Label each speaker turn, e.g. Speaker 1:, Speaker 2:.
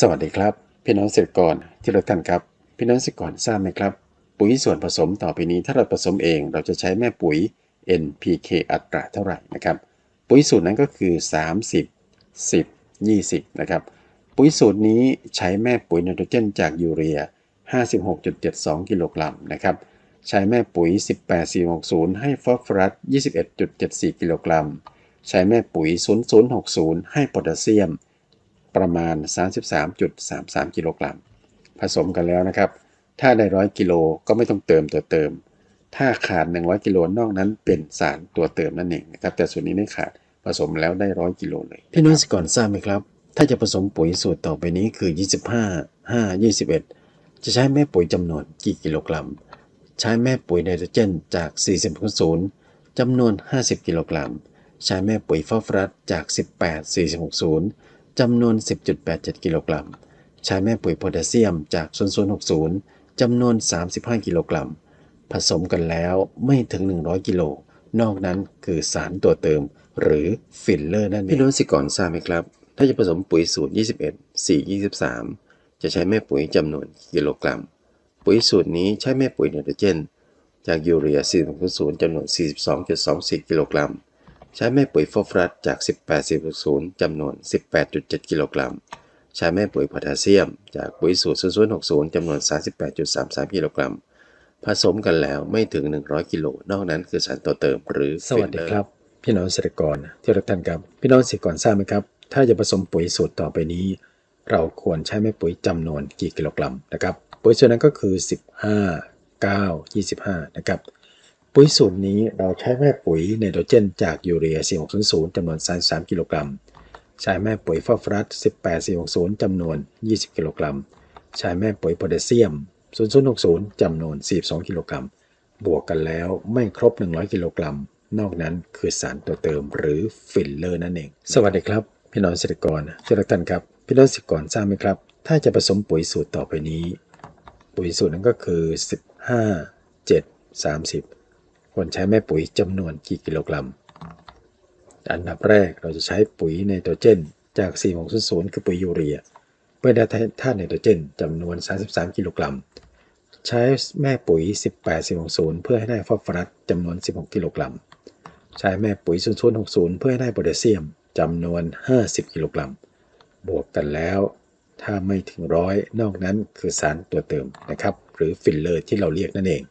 Speaker 1: สวัสดีครับ พี่น้องเกษตรกรที่รักท่านครับ พี่น้องเกษตรกรทราบไหมครับ ปุ๋ยส่วนผสมต่อไปนี้ถ้าเราผสมเองเราจะใช้แม่ปุ๋ย NPK อัตราเท่าไหร่นะครับ ปุ๋ยสูตรนั้นก็คือ 30 10 20นะครับปุ๋ยสูตรนี้ใช้แม่ปุ๋ยไนโตรเจนจากยูเรีย 56.72 กิโลกรัมนะครับใช้แม่ปุ๋ย 18460 ให้ฟอสฟอรัส 21.74 กิโลกรัมใช้แม่ปุ๋ย 0060 ให้โพแทสเซียม ประมาณ 33.33 กิโลกรัม ผสมกันแล้วนะครับ ถ้าได้ร้อยกิโลก็ไม่ต้องเติมตัวเติม ถ้าขาด 100 กิโลนอกนั้นเป็นสารตัวเติมนั่นเองนะครับ แต่ส่วนนี้ไม่ขาดผสมแล้วได้ร้อยกิโลเลย พี่น้องสก่อนทราบไหมครับ ถ้าจะผสมปุ๋ยสูตรต่อไปนี้คือ 25 5 21 จะใช้แม่ปุ๋ยจำนวนกี่กิโลกรัม ใช้แม่ปุ๋ยไนโตรเจนจาก 40จำนวน 50 กิโลกรัม ใช้แม่ปุ๋ยฟอสฟอรัสจาก 18 40 จำนวน 10.87 กิโลกรัม ใช้แม่ปุ๋ยโพแทสเซียมจาก 0060 จำนวน 35 กิโลกรัม ผสมกันแล้วไม่ถึง 100 กิโล นอกนั้นคือสารตัวเติม หรือฟิลเลอร์นั่นเองพี่น้องสิก่อนทราบไหมครับ ถ้าจะผสมปุ๋ยสูตร 21 4 23 จะใช้แม่ปุ๋ยจำนวนกิโลกรัม ปุ๋ยสูตรนี้ใช้แม่ปุ๋ยไนโตรเจน จากยูเรีย460จำนวน 42.24 กิโลกรัม ใช้แม่ปุ๋ยฟอสฟอรัสจาก 1840จำนวน 18.7 กิโลกรัม ใช้แม่ปุ๋ยโพแทสเซียม จากปุ๋ยสูตร0060 จำนวน 38.33 กิโลกรัม ผสมกันแล้วไม่ถึง 100 กิโล นอกนั้นคือสารตัวเติมหรือ
Speaker 2: สวัสดีครับ พี่น้องเกษตรกรที่รักท่านครับ พี่น้องเกษตรกรทราบไหมครับ ถ้าจะผสมปุ๋ยสูตรต่อไปนี้ เราควรใช้แม่ปุ๋ยจำนวนกี่กิโลกรัมนะครับ ปุ๋ยสูตรนั้นก็คือ 15 9 25 นะครับ ปุ๋ยสูตรนี้เราใช้แม่ปุ๋ยไนโตรเจนจากยูเรีย 4600จำนวน 33 กิโลกรัม ใช้แม่ปุ๋ยฟอสฟอรัส 18460จำนวน 20 กิโลกรัม ใช้แม่ปุ๋ยโพแทสเซียม 0060จำนวน 42 กิโลกรัม บวกกันแล้วไม่ครบ 100 กิโลกรัม นอกนั้นคือสารตัวเติมหรือฟิลเลอร์นั่นเอง สวัสดีครับ พี่น้องเกษตรกรที่รักท่านครับ พี่น้องเกษตรกรทราบไหมครับ ถ้าจะผสมปุ๋ยสูตรต่อไปนี้ ปุ๋ยสูตรนั้นก็คือ 15 7 30 ควรใช้แม่ปุ๋ยจำนวนกี่กิโลกรัม อันดับแรกเราจะใช้ปุ๋ยไนโตรเจนจาก 4600 คือปุ๋ยยูเรีย เพื่อได้ธาตุไนโตรเจนจำนวน 33 กิโลกรัม ใช้แม่ปุ๋ย 18460 เพื่อให้ได้ฟอสฟอรัสจำนวน 16 กิโลกรัม ใช้แม่ปุ๋ย 0060 เพื่อให้ได้โพแทสเซียมจำนวน 50 กิโลกรัม บวกกันแล้ว ถ้าไม่ถึงร้อยนอกนั้นคือสารตัวเติมนะครับ หรือฟิลเลอร์ที่เราเรียกนั่นเอง